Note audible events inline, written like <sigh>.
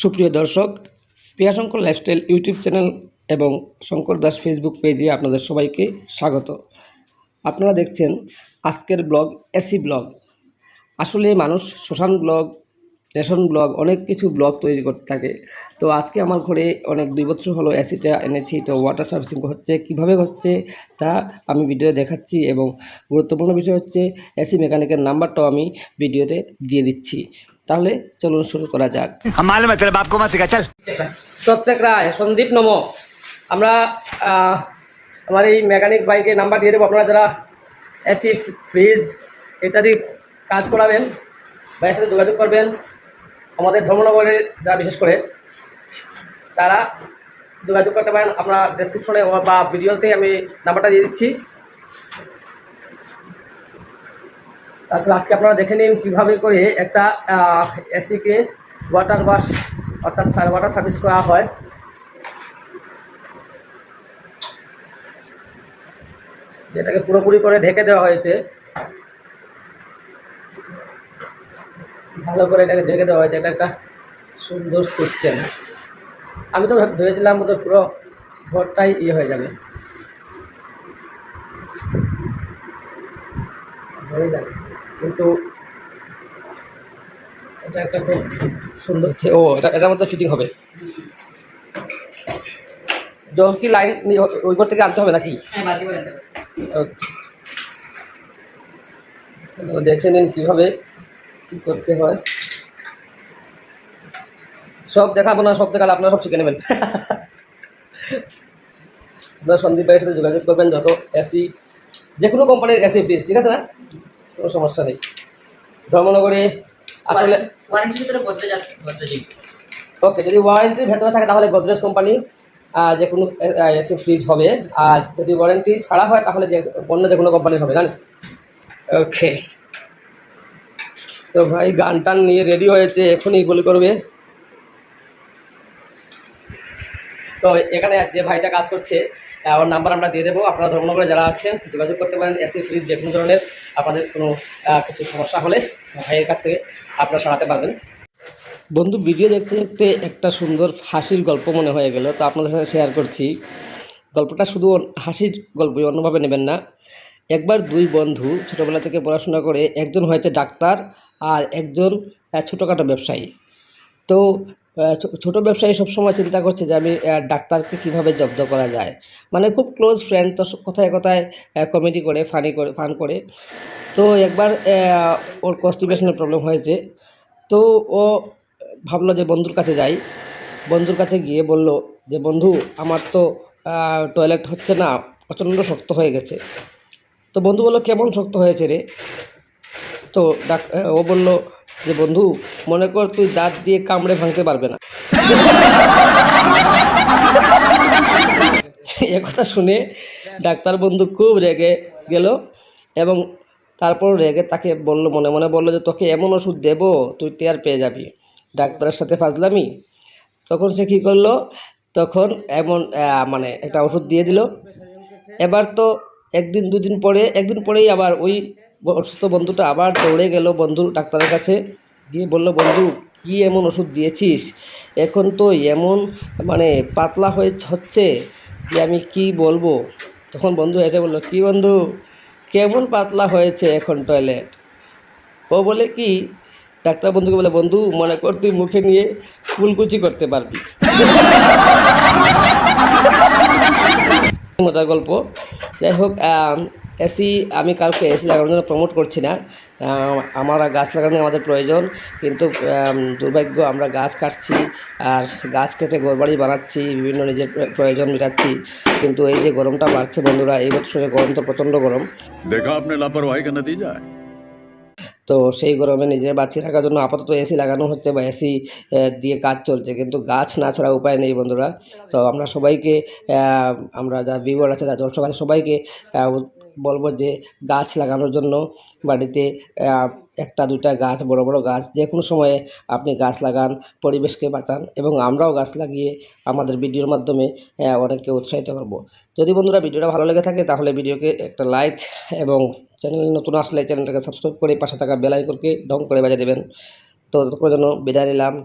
সুপ্রিয় দর্শক, Priyashankar lifestyle YouTube channel এবং শঙ্কর দাস ফেসবুক পেজে আপনাদের সবাইকে স্বাগত। আপনারা দেখছেন আজকের ব্লগ, এসি ব্লগ। আসলে মানুষ শ্মশান ব্লগ, রেশন ব্লগ, অনেক কিছু ব্লগ তৈরি করতে থাকে। তো আজকে আমার ঘরে অনেক দুই বছর হলো এসিটা এনেছি, তো ওয়াটার সার্ভিসিং হচ্ছে, কীভাবে হচ্ছে তা আমি ভিডিও দেখাচ্ছি এবং গুরুত্বপূর্ণ বিষয় হচ্ছে এসি মেকানিকের নাম্বারটাও আমি ভিডিওতে দিয়ে দিচ্ছি। তাহলে চলুন শুরু করা যাক। প্রত্যেক রায় সন্দীপ নম। আমরা আমার এই মেকানিক বাইকে নাম্বার দিয়ে দেবো। আপনারা যারা এসি ফ্রিজ ইত্যাদি কাজ করাবেন বাইয়ের সাথে যোগাযোগ করবেন আমাদের ধর্মনগরের যারা বিশেষ করে তারা যোগাযোগ করতে পারেন। আপনার ডেসক্রিপশনে বা ভিডিওতে আমি নাম্বারটা দিয়ে দিচ্ছি। তাছাড়া আজকে আপনারা দেখে নিন কীভাবে করে একটা এসিকে ওয়াটার ওয়াশ অর্থাৎ ওয়াটার সার্ভিস করা হয়। যেটাকে পুরোপুরি করে ঢেকে দেওয়া হয়েছে। ভালো করে এটাকে ঢেকে দেওয়া হয়েছে, এটা একটা সুন্দর সিস্টেম আমি তো ভেবেছিলাম তো পুরো ঘরটাই ইয়ে হয়ে যাবে। হয়ে যাবে। কিন্তু এটা একটা খুব সুন্দর ও এটা এটার মধ্যে ফিটিং হবে? জল কি লাইন ওই ঘর থেকে আনতে হবে নাকি? তো দেখে নিন কীভাবে কী করতে হয়। সব দেখাবো না সব দেখালে আপনারা সব শিখে নেবেন। আপনারা সন্দীপ ভাইয়ের সাথে যোগাযোগ করবেন যত এসি যে কোনো কোম্পানির এসি ফ্রিজ ঠিক আছে না? কোনো সমস্যা নেই। ধর্মনগরে আসলে ওকে যদি ওয়ারেন্টির ভেতরে থাকে তাহলে গোদরেজ কোম্পানি যে কোনো এসি ফ্রিজ হবে। আর যদি ওয়ারেন্টি ছাড়া হয় তাহলে যে অন্য যে কোনো কোম্পানির হবে জানেন? ওকে তো ভাই গান টান নিয়ে রেডি হয়েছে এখনই গুলি করবে। তো এখানে যে ভাইটা কাজ করছে ওর নাম্বার আমরা দিয়ে দেবো। আপনারা ধর্মনগরে যারা আছেন, যোগাযোগ করতে পারেন এসি ফ্রিজ যে কোনো ধরনের আপনাদের কোনো কিছু সমস্যা হলে ভাইয়ের কাছ থেকে আপনারা সরাতে পারবেন। বন্ধু ভিডিও দেখতে দেখতে একটা সুন্দর হাসির গল্প মনে হয়ে গেল। তো আপনাদের সাথে শেয়ার করছি। গল্পটা শুধু হাসির গল্পই অন্যভাবে নেবেন না। একবার দুই বন্ধু ছোটোবেলা থেকে পড়াশোনা করে একজন হয়েছে ডাক্তার আর একজন ছোটোখাটো ব্যবসায়ী। তো ছোটো ব্যবসায়ী সবসময় চিন্তা করছে যে আমি ডাক্তারকে কীভাবে জব্দ করা যায়। মানে খুব ক্লোজ ফ্রেন্ড তো কথায় কথায় কমেডি করে ফানি করে ফান করে। তো একবার ওর কনস্টিপেশনের প্রবলেম হয়েছে। তো ও ভাবলো যে বন্ধুর কাছে যাই। বন্ধুর কাছে গিয়ে বলল যে, বন্ধু, আমার তো টয়লেট হচ্ছে না, প্রচণ্ড শক্ত হয়ে গেছে। তো বন্ধু বলল, কেমন শক্ত হয়েছে রে? তো ডাক ও বলল যে বন্ধু, মনে কর তুই দাঁত দিয়ে কামড়ে ভাঙতে পারবে না। এ কথা শুনে ডাক্তার বন্ধু খুব রেগে গেল এবং তারপর রেগে তাকে বলল, মনে মনে বলল যে, তোকে এমন ওষুধ দেব, তুই টের পেয়ে যাবি। ডাক্তারের সাথে ফাজলামি। তখন সে কী করল? তখন এমন মানে একটা ওষুধ দিয়ে দিল। এবার তো একদিন, দুদিন পরে, একদিন পরেই আবার ওই অসুস্থ বন্ধুটা আবার দৌড়ে গেল বন্ধু ডাক্তারের কাছে দিয়ে বলল, বন্ধু, কী এমন ওষুধ দিয়েছিস? এখন তো এমন মানে পাতলা হয়ে হচ্ছে যে আমি কি বলব? তখন বন্ধু এসে বলল, কি বন্ধু, কেমন পাতলা হয়েছে এখন টয়লেট? ও বলে, কি? ডাক্তার বন্ধুকে বলে, বন্ধু, মনে কর তুই মুখে নিয়ে ফুলকুচি করতে পারবি। <laughs> মজার গল্প। যাই হোক এসি আমি কাউকে এসি লাগানোর জন্য প্রমোট করছি না। আমার গাছ লাগানো আমাদের প্রয়োজন কিন্তু দুর্ভাগ্য আমরা গাছ কাটছি আর গাছ কেটে ঘরবাড়ি বানাচ্ছি বিভিন্ন নিজের প্রয়োজন মেটাচ্ছি কিন্তু এই যে গরমটা বাড়ছে বন্ধুরা এই বছরের গরম তো প্রচণ্ড গরম। দেখা আপনার দিয়ে তো সেই গরমে নিজে বাঁচিয়ে রাখার জন্য আপাতত এসি লাগানো হচ্ছে বা এসি দিয়ে কাজ চলছে কিন্তু গাছ না ছাড়া উপায় নেই বন্ধুরা। তো আমরা সবাইকে আমরা যা ভিউয়ার আছে যা দর্শক আছে সবাইকে বলব যে গাছ লাগানোর জন্য বাড়িতে একটা দুইটা গাছ, বড় বড় গাছ, যে কোনো সময়ে আপনি গাছ লাগান, পরিবেশকে বাঁচান এবং আমরাও গাছ লাগিয়ে আমাদের ভিডিওর মাধ্যমে অনেককে উৎসাহিত করব। যদি বন্ধুরা ভিডিওটা ভালো লেগে থাকে তাহলে ভিডিওকে একটা লাইক এবং চ্যানেল নতুন আসলে চ্যানেলটাকে সাবস্ক্রাইব করে পাশে থাকা বেল আইকনকে ডং করে বাজিয়ে দেবেন। তো ততক্ষণের জন্য বিদায় নিলাম।